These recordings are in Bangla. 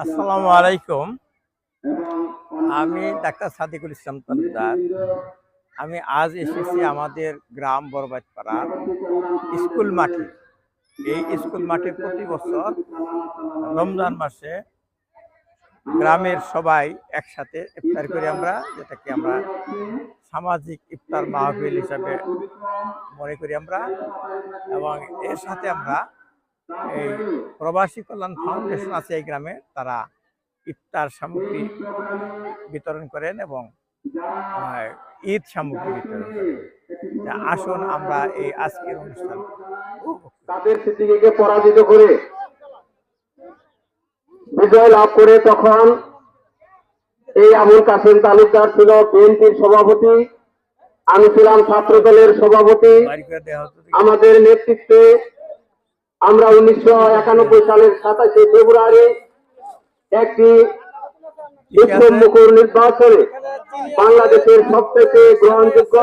আসসালামু আলাইকুম। আমি ডাক্তার সাদিকুল ইসলাম তালুকদার। আমি আজ এসেছি আমাদের গ্রাম বরবাদপাড়ার স্কুল মাঠে। এই স্কুল মাঠে প্রতি বছর রমজান মাসে গ্রামের সবাই একসাথে ইফতার করি আমরা, যেটাকে আমরা সামাজিক ইফতার মাহফিল হিসাবে মনে করি আমরা। এবং এর সাথে আমরা এই প্রবাসী কল্যাণ ফাউন্ডেশন আছে এই গ্রামে। তারা ইফতার সামগ্রী বিতরণ করেন এবং ঈদ সামগ্রী বিতরণ করেন। আসুন আমরা এই আজকের অনুষ্ঠান তাদের স্মৃতিকে পরাজিত করে বিজয় লাভ করে তখন এই আবুল কাসেম তালুকদার ছিল বিএনপির সভাপতি আমি ছিলাম ছাত্র দলের সভাপতি। আমাদের নেতৃত্বে আমরা উনিশশো একানব্বই সালের সাতাশে ফেব্রুয়ারি একটি নির্বাচনে বাংলাদেশের সবথেকে গ্রহণযোগ্য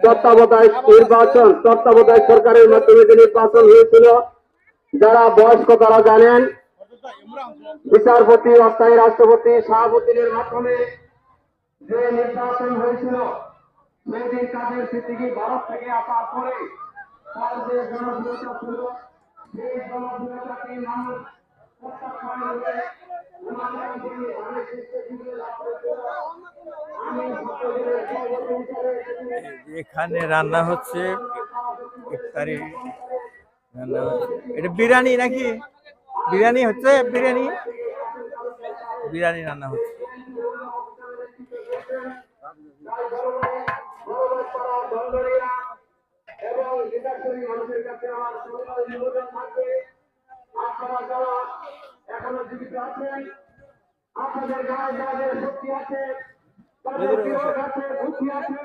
তত্ত্বাবধায়ক নির্বাচন, তত্ত্বাবধায়ক সরকারের মাধ্যমে যে নির্বাচন হয়েছিল, যারা বয়স্ক তারা জানেন, বিচারপতি, অস্থায়ী রাষ্ট্রপতি শাহাবুদ্দিনের মাধ্যমে যে নির্বাচন হয়েছিল সেদিন কাদের সিদ্দিকি ভারত থেকে আসার পরে তার যে জনপ্রিয়তা ছিল এখানে রান্না হচ্ছে ইফতারি। রান্না হচ্ছে। এটা বিরিয়ানি নাকি? বিরিয়ানি হচ্ছে? বিরিয়ানি? বিরিয়ানি রান্না হচ্ছে বড়বাজপাড়া, দন্দরিয়া এবং গীতাশ্বরী মানুষের কাছে আমার সরকারি নিবেদন থাকবে আপনারা যারা এখনও জীবিত আছেন আপনাদের গায়ে আছে? তাদের আছে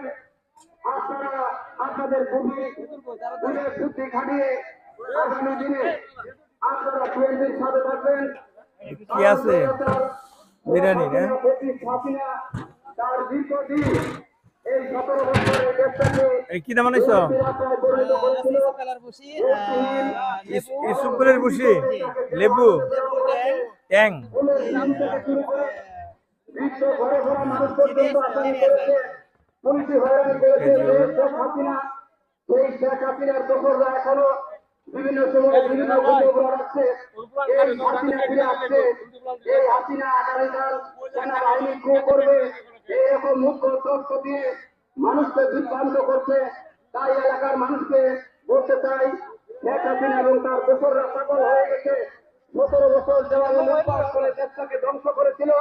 আপনারা আপনাদের বুদ্ধি বুদ্ধের বুদ্ধি আপনারা বিএনপির সাথে থাকবেন কি আছে বিরিয়ানি দীর্ঘদিন কি নাম বানাইছো নিরাপদ পরিণত করেছিল কালার বসি লেবু? ট্যাং? বিভিন্ন সময় বিভিন্ন এইরকম মুখ্য তথ্য দিয়ে মানুষকে বিভ্রান্ত করছে, তাই এলাকার মানুষকে বলতে চাই, শেখ হাসিনা এবং তার দোসররা সফল হয়ে গেছে। সতেরো বছর করে দেশটাকে ধ্বংস করেছিল।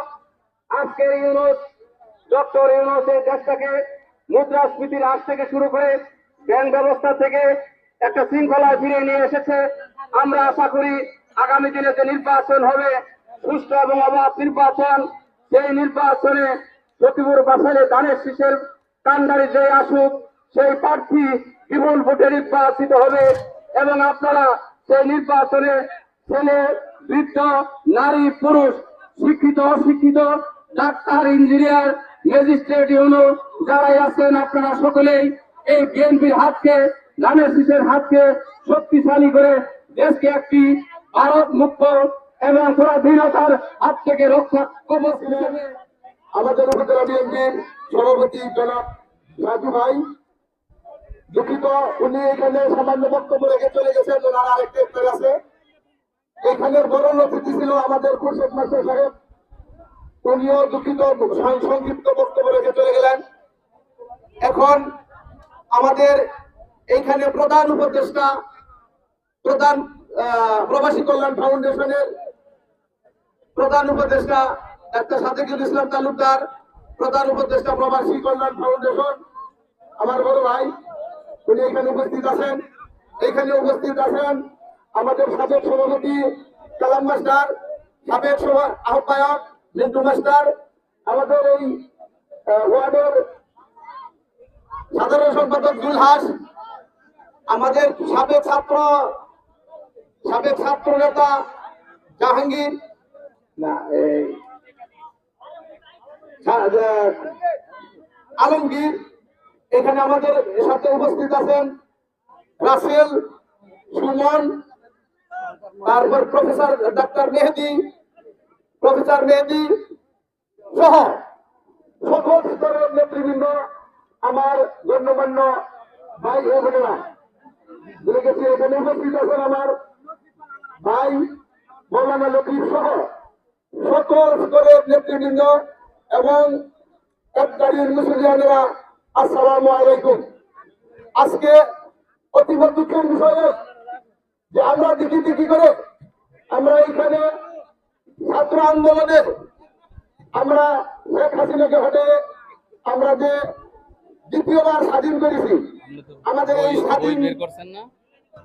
আজকের ইউনুস, ডক্টর ইউনুস এই দেশটাকে মুদ্রাস্ফীতির হ্রাস থেকে শুরু করে ব্যাংক ব্যবস্থা থেকে একটা শৃঙ্খলায় ফিরিয়ে নিয়ে এসেছে। আমরা আশা করি আগামী দিনে যে নির্বাচন হবে, সুষ্ঠু এবং অবাধ নির্বাচন, সেই নির্বাচনে সচিবুর বাসালে ধানের শীষের কান্ডারি যে আসুক, সেই প্রার্থী বিপুল ভোটে নির্বাচিত হবে এবং আপনারা সেই নির্বাচনে ছেলে, বৃদ্ধ, নারী, পুরুষ, শিক্ষিত, অশিক্ষিত, ডাক্তার, ইঞ্জিনিয়ার, ম্যাজিস্ট্রেট, ইউনো, যারাই আছেন আপনারা সকলেই এই বিএনপির হাতকে ধানের শীষের হাতকে শক্তিশালী করে দেশকে একটি ভারত মুক্ত এবং পরাধীনতার হাত থেকে রক্ষা কবচ আমাদের উপজেলা বিএনপির সভাপতি জনাব রাজু ভাই। দুঃখিত, উনি এখানে সামান্য বক্তব্য রেখে চলে গেছেন, ওনার আরেকটি উত্তর আছে। এখানের বড় অতিথি ছিল আমাদের খুরশেদ মাস্টার সাহেব। উনিও দুঃখিত সংক্ষিপ্ত বক্তব্য রেখে চলে গেলেন। এখন আমাদের এইখানে প্রধান উপদেষ্টা, প্রধান প্রবাসী কল্যাণ ফাউন্ডেশনের প্রধান উপদেষ্টা ডাক্তার সাদেকুল ইসলাম তালুকদার, প্রধান উপদেষ্টা প্রবাসী কল্যাণ ফাউন্ডেশন। আমার বড় ভাই, উনি এখানে উপস্থিত আছেন। এখানে উপস্থিত আছেন আমাদের সাবেক সভাপতি কালাম মাস্টার, সাবেক আহ্বায়ক মিন্টু মাস্টার, আমাদের এই ওয়ার্ডের সাধারণ সম্পাদক জুলহাস আমাদের সাবেক ছাত্র সাবেক ছাত্র নেতা জাহাঙ্গীর, না, এই আলমগীর, এখানে আমাদের সাথে উপস্থিত আছেন রাসেল সুমন, তারপর professor doctor Mehedi, professor Mehedi সহ সকল স্তরের নেতৃবৃন্দ, আমার গণ্যমান্য ভাই এখানে উপস্থিত আছেন আমার ভাই মৌলানা লতিফ সহ সকল স্তরের নেতৃবৃন্দ। এবং কারির মুসলিয়ানেরা আসসালামু আলাইকুম। আজকে অতীব দুঃখের বিষয় যে আমরা দেখি দেখি করে আমরা এখানে ছাত্র আন্দোলনের আমরা শেখ হাসিনাকে হটে আমরা যে দ্বিতীয়বার স্বাধীন করেছি আমাদের এই স্বাধীন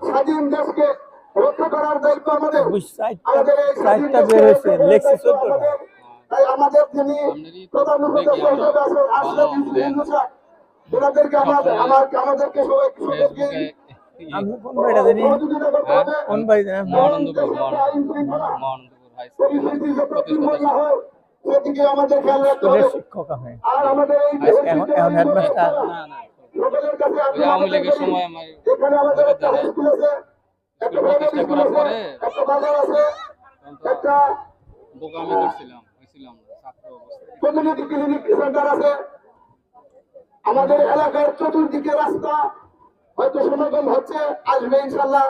স্বাধীন দেশকে রক্ষা করার দায়িত্ব আমাদের আমাদের এই স্বাধীন দেশকে তাই আমাদের যিনি প্রধান উপদেষ্টা হিসেবে আছেন আশরাফ ভালো স্যার, ওনাদেরকে আমাদের আমার আমাদেরকে সবাই কোন জানি? কোন মহানন্দপুর মহানন্দপুর। হাই স্কুল না হয় সেদিকে আমাদের খেয়াল রাখতে হবে। শিক্ষক আপনি। আর আমাদের এই এখন- এখন হেডমাস্টার। না না সকলের কাছে ওই আপনারা আওয়ামী সময় আমার এখানে আমাদের একটা স্কুল আছে একটা প্রতিষ্ঠা করার পরে? একটা বাজার আছে একটা বোকামি করছিলাম। কমিউনিটি ক্লিনিক সেন্টার আছে। আমাদের এলাকার চতুর্দিকে রাস্তা, হয়তো সমাগম হচ্ছে, আসবে ইনশাল্লাহ।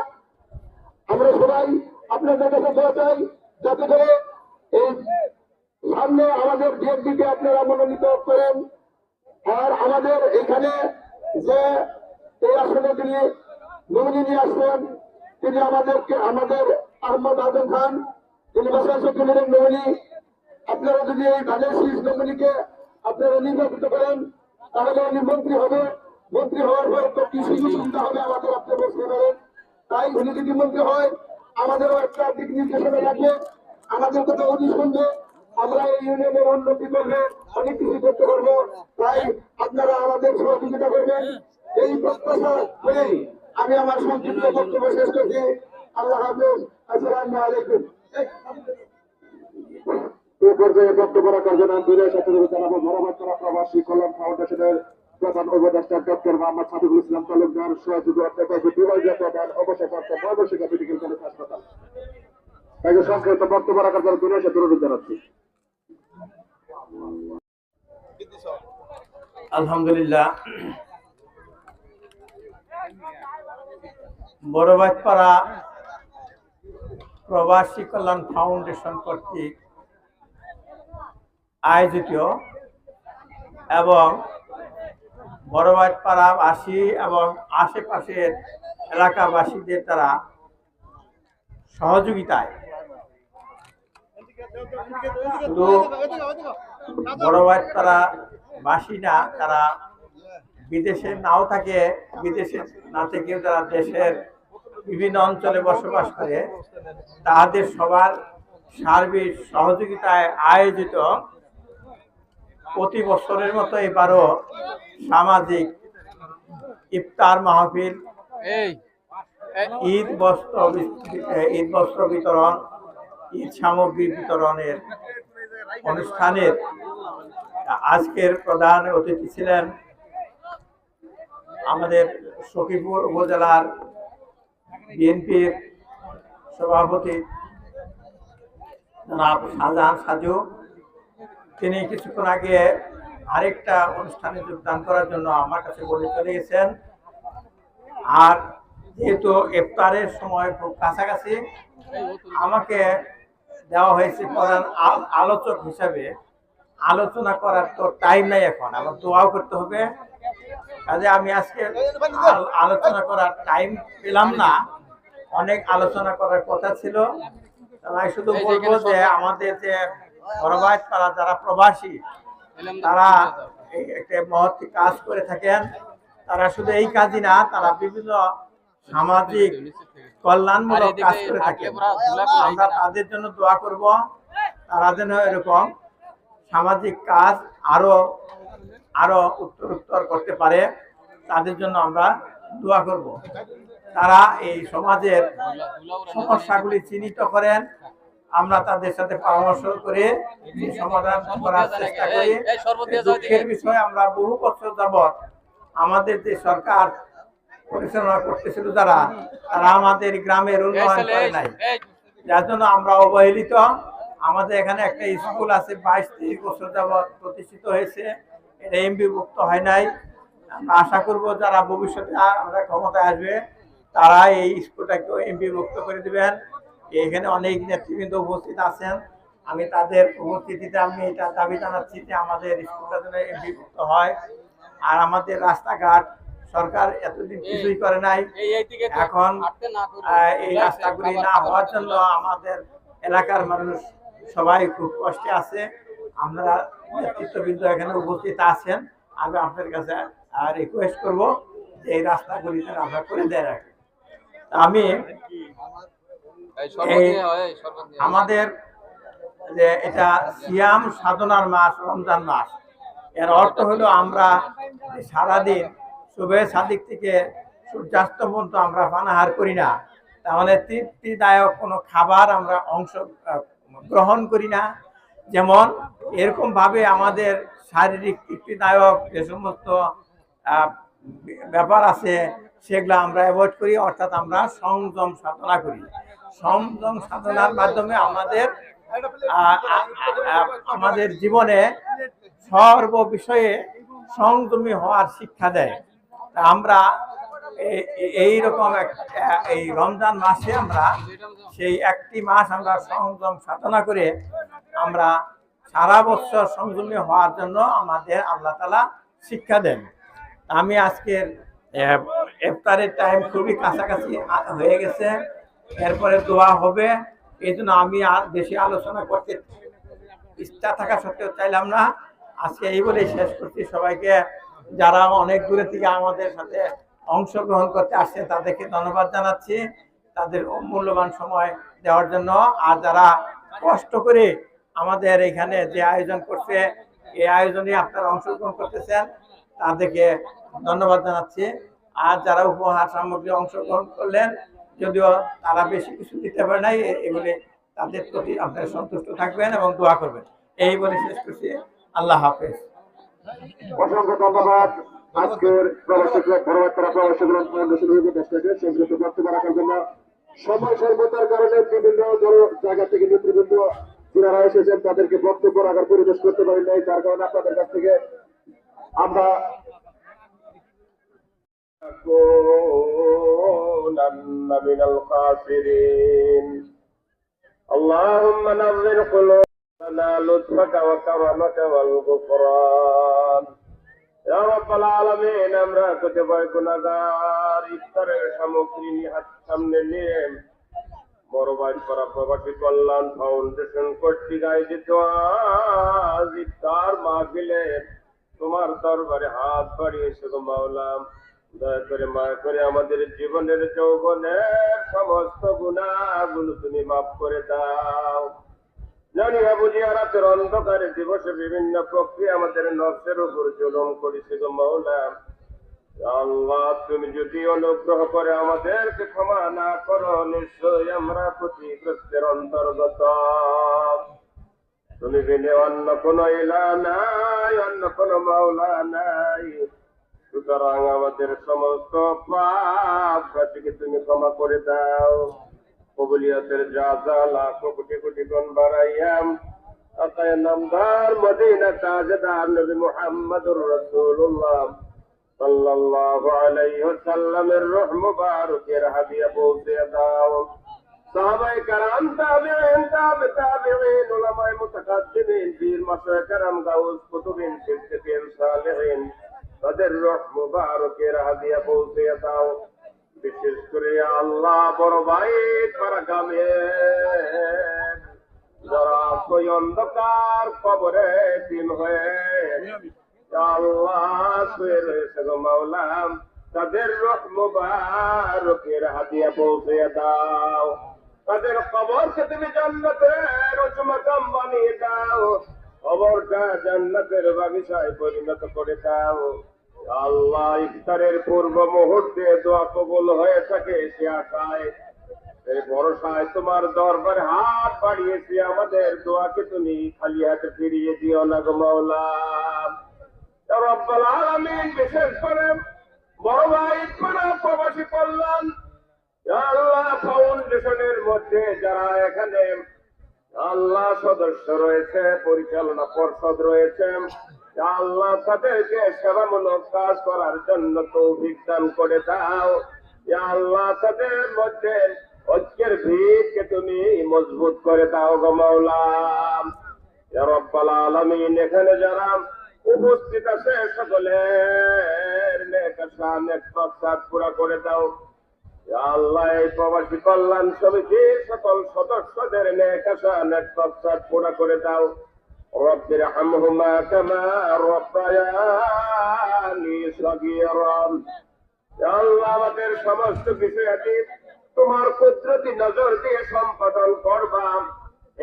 আমরা সবাই আপনাদের কাছে দোয়া চাই, যাতে করে এই সামনে আমাদের বিএনপিকে আপনারা মনোনীত করেন। আর আমাদের এখানে যে এই আসনে তিনি নমিনি নিয়ে আসছেন, তিনি আমাদেরকে, আমাদের আহমদ আজম খান, তিনি বাসায় সচিবের নমিনি। আপনারা যদি এই ধানের শীষ নমিনিকে আপনারা নির্বাচিত করেন, তাহলে উনি মন্ত্রী হবে। মন্ত্রী হওয়ার পর তো কি সুযোগ সুবিধা হবে, আমাদের আপনি বুঝতে পারেন। তাই উনি যদি মন্ত্রী হয়, আমাদেরও একটা দিক নির্দেশনা রাখবে। আমাদের কথা উনি শুনবে। আমরা এই ইউনিয়নের উন্নতি করলে অনেক কিছু করতে পারব। তাই আপনারা আমাদের সহযোগিতা করবেন। এই প্রত্যাশা করেই আমি আমার সংক্ষিপ্ত বক্তব্য শেষ করছি। আল্লাহ হাফেজ। আসসালামু আলাইকুম। এ পর্যায়ে বক্তব্য রাখার জন্য বিনয় সাথে জানাব মহাবাচ্চারা প্রবাসী কল্যাণ ফাউন্ডেশনের প্রধান উপদেষ্টা ডক্টর মোহাম্মদ সাদিকুল ইসলাম তালুকদার, সহযোগী অধ্যাপক বিমল জাতীয় অবসরপ্রাপ্ত ময়মনসিংহ মেডিকেল কলেজ হাসপাতাল। তাকে সংক্ষিপ্ত বক্তব্য রাখার জন্য বিনয় সাথে জানাচ্ছি। আলহামদুলিল্লাহ। প্রবাসী কল্যাণ ফাউন্ডেশন কর্তৃক আয়োজিত এবং বড়বাজপাড়াবাসী এবং আশেপাশের এলাকাবাসীদের তারা সহযোগিতায় শুধু বড়বাজপাড়া বাসী না, তারা বিদেশে নাও থাকে, বিদেশে না থেকেও তারা দেশের বিভিন্ন অঞ্চলে বসবাস করে। তাদের সবার সার্বিক সহযোগিতায় আয়োজিত প্রতি বছরের মতো এবারও সামাজিক ইফতার মাহফিল ঈদ বস্ত্র ঈদ বস্ত্র বিতরণ ঈদ সামগ্রী বিতরণের অনুষ্ঠানের আজকের প্রধান অতিথি ছিলেন আমাদের সখীপুর উপজেলার বিএনপির সভাপতি জনাব শাহজাহান সাজু। তিনি কিছুক্ষণ আগে আরেকটা অনুষ্ঠানে যোগদান করার জন্য আমার কাছে বলে চলে গেছেন। আর যেহেতু ইফতারের সময় খুব কাছাকাছি, আমাকে দেওয়া হয়েছে প্রধান আল- আলোচক হিসাবে। আলোচনা করার তো টাইম নাই এখন, আমার দোয়াও করতে হবে। কাজে আমি আজকে আলোচনা করার টাইম পেলাম না। অনেক আলোচনা করার কথা ছিল। আমি শুধু বলব যে আমাদের যে বড়বাজ পাড়া যারা প্রবাসী তারা এই একটা মহৎ কাজ করে থাকেন। তারা শুধু এই কাজই না তারা বিভিন্ন সামাজিক কল্যাণমূলক কাজ করে থাকেন। আমরা তাদের জন্য দোয়া করব। তারা যেন এরকম সামাজিক কাজ আরও আরও উত্তর উত্তর করতে পারে তাদের জন্য আমরা দোয়া করব। তারা এই সমাজের সমস্যাগুলি চিহ্নিত করেন। আমরা তাদের সাথে পরামর্শ করে সমাধান করার চেষ্টা করি। দুঃখের বিষয়ে আমরা বহু বছর যাবৎ আমাদের যে সরকার পরিচালনা করতেছিল যারা তারা আমাদের গ্রামের উন্নয়ন করে নাই। যার জন্য আমরা অবহেলিত। আমাদের এখানে একটা স্কুল আছে বাইশ তিরিশ বছর যাবৎ প্রতিষ্ঠিত হয়েছে। এটা এমবিভুক্ত হয় নাই। আমরা আশা করব যারা ভবিষ্যতে আ- আমরা ক্ষমতায় আসবে তারা এই স্কুলটাকে এমবিভুক্ত করে দিবেন। এখানে অনেক নেতৃবৃন্দ উপস্থিত আছেন। আমি তাদের উপস্থিতিতে আমি এটা দাবি জানাচ্ছি যে আমাদের স্কুলটা যেন এমবিভুক্ত হয়। আর আমাদের রাস্তাঘাট সরকার এতদিন কিছুই করে নাই। এখন এই রাস্তাগুলি না হওয়ার জন্য আমাদের এলাকার মানুষ সবাই খুব কষ্টে আছে। আমরা নেতৃত্ববৃন্দ এখানে উপস্থিত আছেন। আমি আপনার কাছে রিকোয়েস্ট করব যে এই রাস্তাগুলি যেন আমরা করে দেয় রাখি। আমি আমাদের যে এটা সিয়াম সাধনার মাস রমজান মাস। এর অর্থ হলো আমরা সারাদিন শুভে সাদিক থেকে সূর্যাস্ত পর্যন্ত আমরা পানাহার করি না। তার মানে তৃপ্তিদায়ক কোনো খাবার আমরা অংশ গ্রহণ করি না। যেমন এরকম ভাবে আমাদের শারীরিক তৃপ্তিদায়ক যে সমস্ত ব্যাপার আছে সেগুলো আমরা অ্যাভয়েড করি অর্থাৎ আমরা সংযম সাধনা করি। সংযম সাধনার মাধ্যমে আমাদের আমাদের জীবনে সর্ব বিষয়ে সংযমী হওয়ার শিক্ষা দেয়। আমরা এ- এ- এইরকম এক- এই রমজান মাসে আমরা সেই একটি মাস আমরা সংযম সাধনা করে আমরা সারা বছর সংযমী হওয়ার জন্য আমাদের আল্লাহ তালা শিক্ষা দেন। আমি আজকের আহ, ইফতারের টাইম খুবই কাছাকাছি হয়ে গেছে। এরপরে দোয়া হবে এই জন্য আমি আর বেশি আলোচনা করতে ইচ্ছা থাকা সত্ত্বেও চাইলাম না। আজকে এই বলেই শেষ করছি। সবাইকে যারা অনেক দূরে থেকে আমাদের সাথে অংশগ্রহণ করতে আসছে, তাদেরকে ধন্যবাদ জানাচ্ছি তাদের মূল্যবান সময় দেওয়ার জন্য। আর যারা কষ্ট করে আমাদের এখানে যে আয়োজন করছে এই আয়োজনে আপনারা অংশগ্রহণ করতেছেন, তাদেরকে ধন্যবাদ জানাচ্ছি। আর যারা উপহার সামগ্রী অংশগ্রহণ করলেন যদিও তারা বেশি কিছু দিতে পারে নাই এগুলি তাদের প্রতি আপনারা সন্তুষ্ট থাকবেন এবং দোয়া করবেন। এই বলে শেষ করছি। আল্লাহ হাফেজ। অসংখ্য ধন্যবাদ। আজকের প্রবাসী ক্লাব ভরবাত্তরা প্রবাসী গ্রহণ ফাউন্ডেশন হইবে বক্তব্য রাখার জন্য সময় স্বল্পতার কারণে বিভিন্ন জায়গা থেকে নেতৃবৃন্দ যারা এসেছেন তাদেরকে বক্তব্য রাখার পরিবেশ করতে পারি নাই, যার কারণে আপনাদের কাছ থেকে আমরা نكونن من الخاسرين اللهم نظر قلوبنا لطفك وكرمك والغفران يا رب العالمين আমরা কতিপয় গুণাগার ইফতারের সামগ্রী হাত সামনে নিয়ে বড়বাই করা প্রবাসী কল্যাণ ফাউন্ডেশন কর্তৃক আয়োজিত আজ ইফতার মাহফিলে তোমার দরবারে হাত বাড়িয়েছে গো মাওলা দয়া করে মায়া করে আমাদের জীবনের যৌবনের সমস্ত গুণাগুলো তুমি মাফ করে দাও। জানি আর রাতের অন্ধকারে দিবসে বিভিন্ন প্রক্রিয়া আমাদের নফসের উপর জুলুম করেছে গো মাওলা। আল্লাহ, তুমি যদি অনুগ্রহ করে আমাদেরকে ক্ষমা না করো, নিশ্চয়ই আমরা ক্ষতিগ্রস্তের অন্তর্গত। তুমি বিনে অন্য কোন ইলা নাই, অন্য কোন মাওলা নাই। সুতরাং আমাদের সমস্ত পাপ কাটিকে তুমি ক্ষমা করে দাও। কবুলিয়তের যা যা লাখ কোটি কোটি গুণ বাড়াইয়াম আতায় নামদার মদিনা তাজদার নবী মুহাম্মদুর রাসূলুল্লাহ সাল্লাল্লাহু আলাইহি ওয়াসাল্লামের রূহ মুবারকের হাদিয়া পৌঁছে দাও। সাহাবায়ে কারাম, তাবিঈন, তাবে, তাবিঈন, উলামায়ে মুতাকাদ্দিমিন বীর মাশায়ে কারাম, গাউস, কুতুবিন, সিদ্দিকিন, সালেহিন। তাদের রূহ মুবারকের হাদিয়া পৌঁছে দাও। বিশেষ করে আল্লাহ বড় ভাই তারা গামে যারা কই অন্ধকার কবরে দিন হয়ে আল্লাহ শুয়ে রয়েছে গো মাওলা। তাদের রোহ মুবারকের হাতিয়া পৌঁছে দাও। তাদের কবরকে তুমি জান্নাতের উঁচু মাকাম বানিয়ে দাও। কবরটা জান্নাতের বাগিচায় পরিণত করে দাও। আল্লাহ ইফতারের পূর্ব মুহূর্তে দোয়া কবুল হয়ে থাকে সে আশায়। এই ভরসায় তোমার দরবারে হাত বাড়িয়েছি, আমাদের দোয়াকে তুমি খালি হাতে ফিরিয়ে দিও না গো মাওলা। রব্বাল আলামিন, বিশেষ করে বড় ভাই প্রবাসী কল্যাণ। আল্লাহ ফাউন্ডেশনের মধ্যে যারা এখানে আল্লাহ সদস্য রয়েছে, পরিচালনা পর্ষদ রয়েছে। আল্লাহ তাদেরকে সেবামূলক কাজ করার জন্য তৌফিক দান করে দাও। আল্লাহ তাদের মধ্যে ঐক্যের ভিতকে তুমি মজবুত করে দাও গো মাওলা। ইয়া রব্বাল এখানে যারা উপস্থিত আছে, সকলের নেক আশা, নেক পুরা করে দাও। আল্লাহ প্রবাসী কল্যাণ সমিতির সকল সদস্যদের নেকাশা নেতৃত্ব পুরা করে দাও। রব্বির হামহুমা কামা রব্বায়ানি সগীরান। আল্লাহ আমাদের সমস্ত কিছু এটি তোমার কুদরতি নজর দিয়ে সম্পাদন করবা।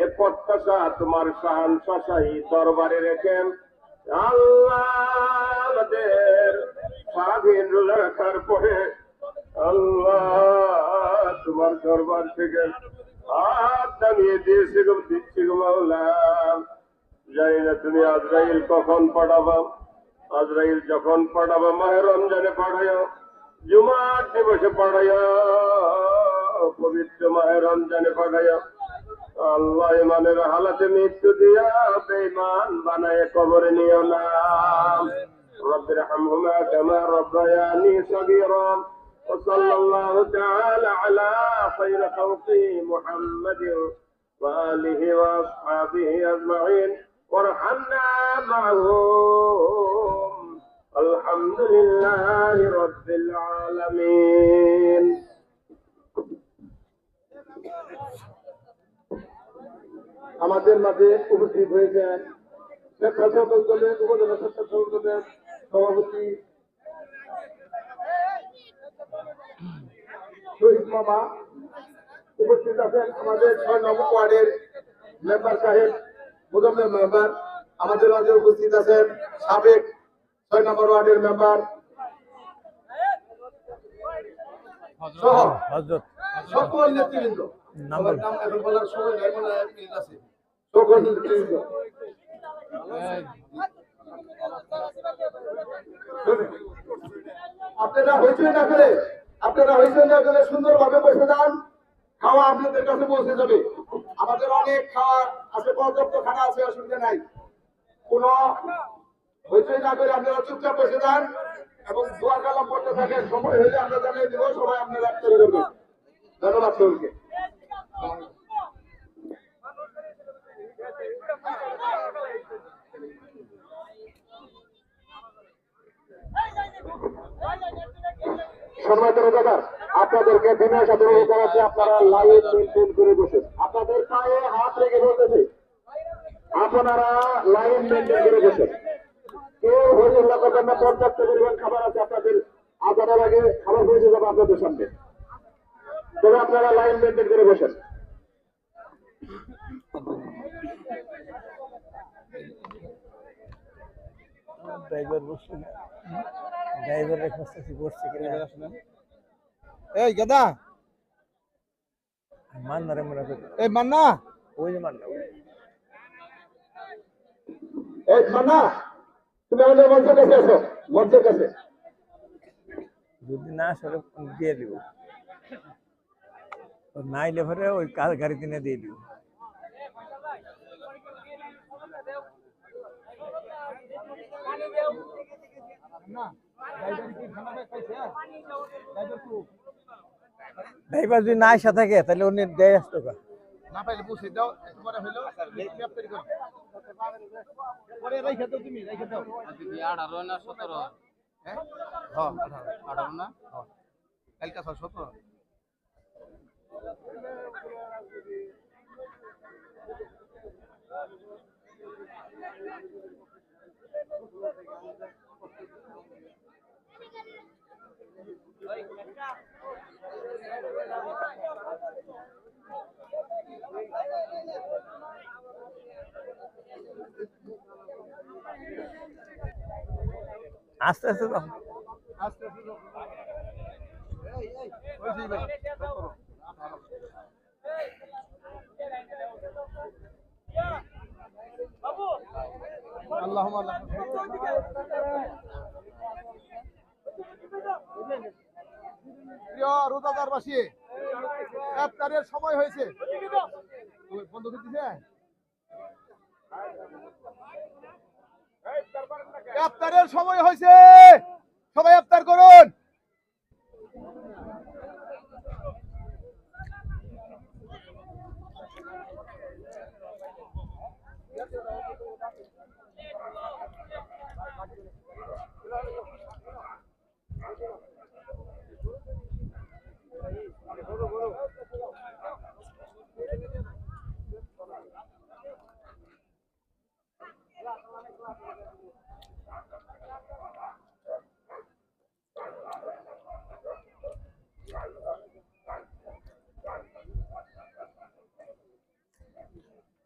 এ প্রত্যাশা তোমার শাহান শাসাই দরবারে রেখেন। আল্লাহ আমাদের স্বাধীন রাখার পরে আল্লাহ, তোমার দরবার থেকে হাত টাঙিয়ে দিয়েছি গো, দিচ্ছি গো মাওলা। জানি না তুমি আজরাইল কখন পাঠাবা। আজরাইল যখন পাঠাবা, মাহে রমজানে পাঠায় জুমার দিবসে পাঠায় পবিত্র মাহে রমজানে পাঠায় আল্লাহ ইমানের হালাতে মৃত্যু দিয়া বেমান বানায়, কবরে নিও না। রব্বের হামহুমা কামা রব্বায়ানি সগীরা। وصلى الله تعالى على خير خلقه محمد وآله وأصحابه أجمعين وارحمنا معهم الحمد لله رب العالمين আমাদের মাঝে উপস্থিত হয়েছেন স্বেচ্ছাসেবক দলের উপজেলা স্বেচ্ছাসেবক দলের সভাপতি মামা উপস্থিত আছেন আমাদের ছয় নম্বর ওয়ার্ডের মেম্বার সাহেব মুজম্মের মেম্বার। আমাদের মাঝে উপস্থিত আছেন সাবেক ছয় নম্বর ওয়ার্ডের মেম্বার সকল নেতৃবৃন্দ। নাম্বার। সবার নাম এখন বলার সময় নাই মনে হয় আছে। সকল নেতৃবৃন্দ। আপনারা হইচই না করে আপনারা হইচই না করে সুন্দরভাবে বসে যান খাওয়া আপনাদের কাছে পৌঁছে যাবে আমাদের অনেক খাওয়া আছে পর্যাপ্ত খানা আছে অসুবিধা নাই কোন হইচই না করে আপনারা চুপচাপ বসে যান এবং দোয়া কালাম করতে থাকেন সময় হলে আমরা জানিয়ে দিব সবাই আপনারা করে দেবেন ধন্যবাদ সকলকে সম্মানিত রোজাদার আপনাদেরকে বিনয় সাথে অনুরোধ জানাচ্ছি, আপনারা লাইন মেনটেন করে বসেন। আপনাদের পায়ে হাত রেখে বলতেছে, আপনারা লাইন মেনটেন করে বসেন। কেউ হরিল্লা করবেন না, পর্যাপ্ত পরিমাণ খাবার আছে, আপনাদের আজানের আগে খাবার পৌঁছে যাবে আপনাদের সামনে। তবে আপনারা লাইন মেনটেন করে বসেন। ড্রাইভার বসছে না ড্রাইভারের খুঁজতেছি বসছে কিনা? এই গাদা! মান্না রে মনে করে এই মান্না! ওই যে মান্না ওই। এই মান্না তুমি আমাদের মঞ্চের কাছে আসো মঞ্চের কাছে। যদি না আসলে দিয়ে দিব। ও না এলে পরে ওই কার গাড়ি কিনে দিয়ে দিব। ড্রাইভার যদি না আসা থাকে তাহলে উনি দেয় আসতো না পাইলে বুঝে দাও একবারে হইল ম্যাপ তৈরি করো। পরে রাইখা দাও তুমি রাইখা দাও। আজকে কি আঠারো না সতেরো। হ্যাঁ হ্যাঁ আঠারো আঠারো না কালকা ছয় সতেরো। আস্তে আস্তে তো আস্তে আস্তে যাও। এই এই ওই যে ভাই করো আল্লাহুম্মা লাক প্রিয় রোজাদারবাসী ইফতারের সময় হয়েছে। বন্ধ করে দিছে? ইফতারের সময় হয়েছে। সবাই ইফতার করুন।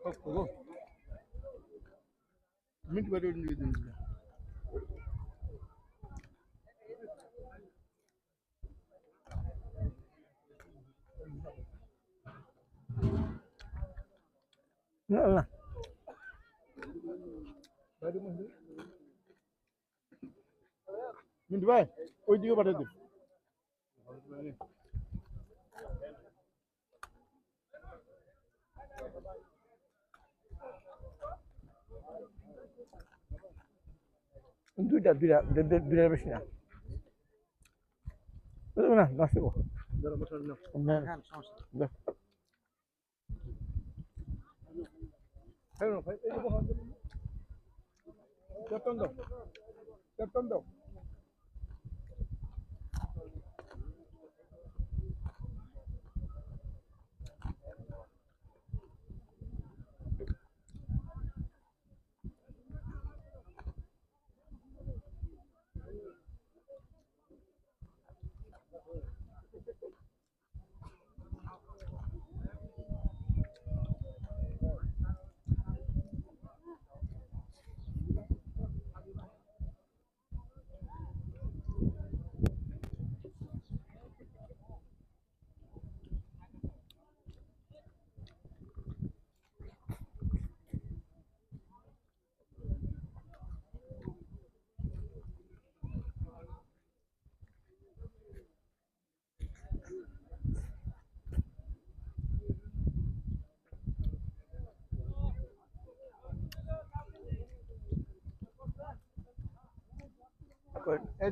কি কথা পাইছি হ্যাঁ মিনিট বাইরে নিয়ে দিন না না মিন্টু ভাই ওই দিকে পাঠিয়ে দিন দুইটা দুইটা দুইটার বেশি না বুঝব না নষ্ট করব না,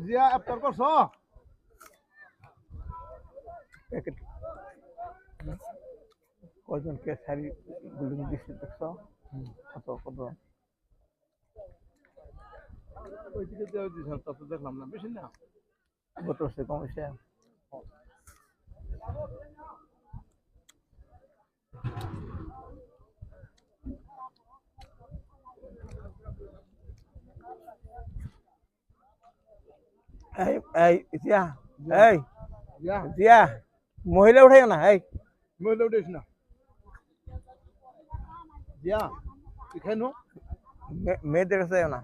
জিয়া ইফতার করছ? প্যাকেট কয়জনকে শাড়ি বিল্ডিং দিচ্ছে দেখছ? কত কত? ওই দিকে দেওয়া দিয়েছিলাম তা তো দেখলাম না বেশি না? গত বছর কমেছে এই এই জিয়া এই জিয়া। মহিলা উঠাই না এই। মহিলা উঠাইছ না। খাই মে- মেয়েদের কাছে না।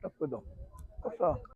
টপ করে দাও কত